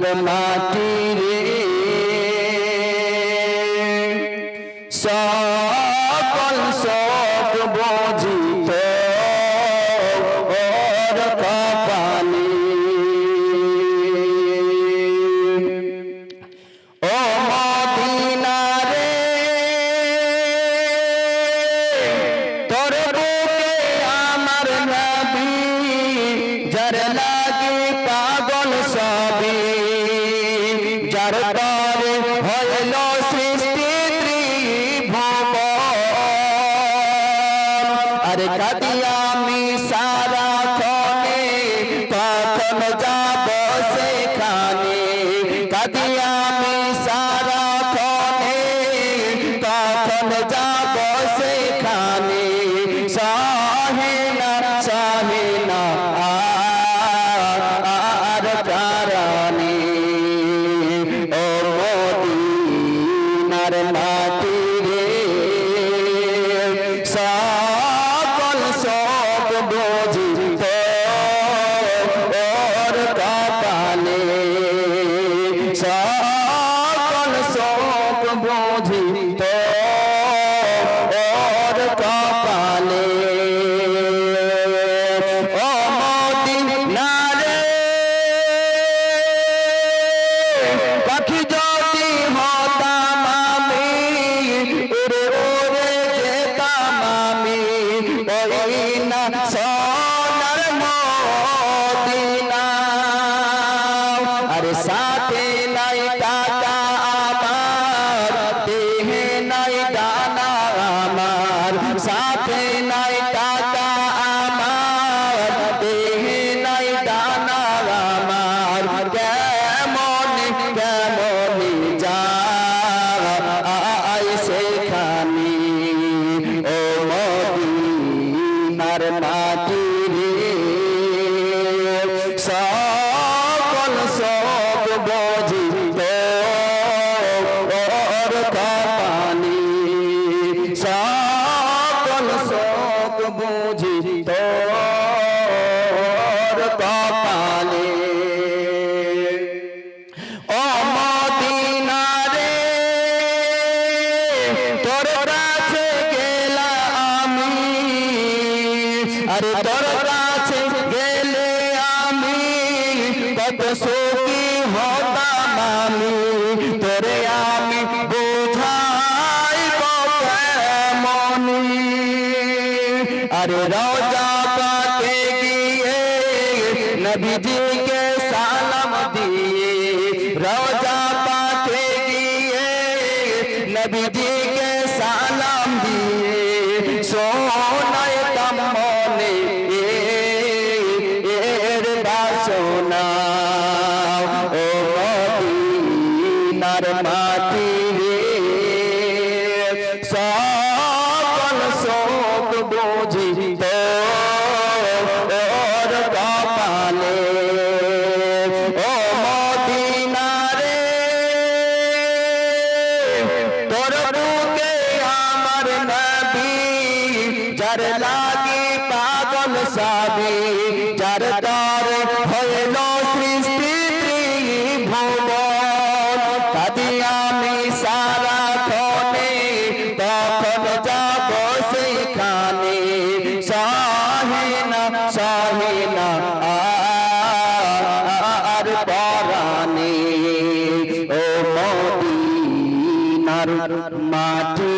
মদিনার মাটি রে। সকল যার তরে হইল সৃষ্টি ত্রিভুবন। আরে কাদি আমি সারা ক্ষণে কখন যাব সেখানে? কাদি আমি সারা ক্ষণে কখন যাব সেখানে? বুঝিত ওর কপালে। পাখি যদি হতাম আমি উড়ে উড়ে যেতাম আমি। ওই সাথে নাই টাকা আমার, দেহে নাই দানা আমার। কেমন কেমন যা সেখানি। ও মদিনার মাটি রে সকল সব বুঝিত সব বুঝিত ওর কপালে। ও মদিনা রে তোর আমি। আরে তোর কাছে আমি কত হতাম আমি। हर रोजा पाकेगी है नबी जी के सालम दिए। रोजा पाकेगी है नबी जी के सालम दिए। सोना तमोने सोना। ओ माती रे, सौ যার লাগি পাগল সাবি যার তার হইল সৃষ্টি ভুবন আমি সারা ক্ষণে তখন যাব সেখানে সাহিনা সাহিনা আর পরানে ও মাটি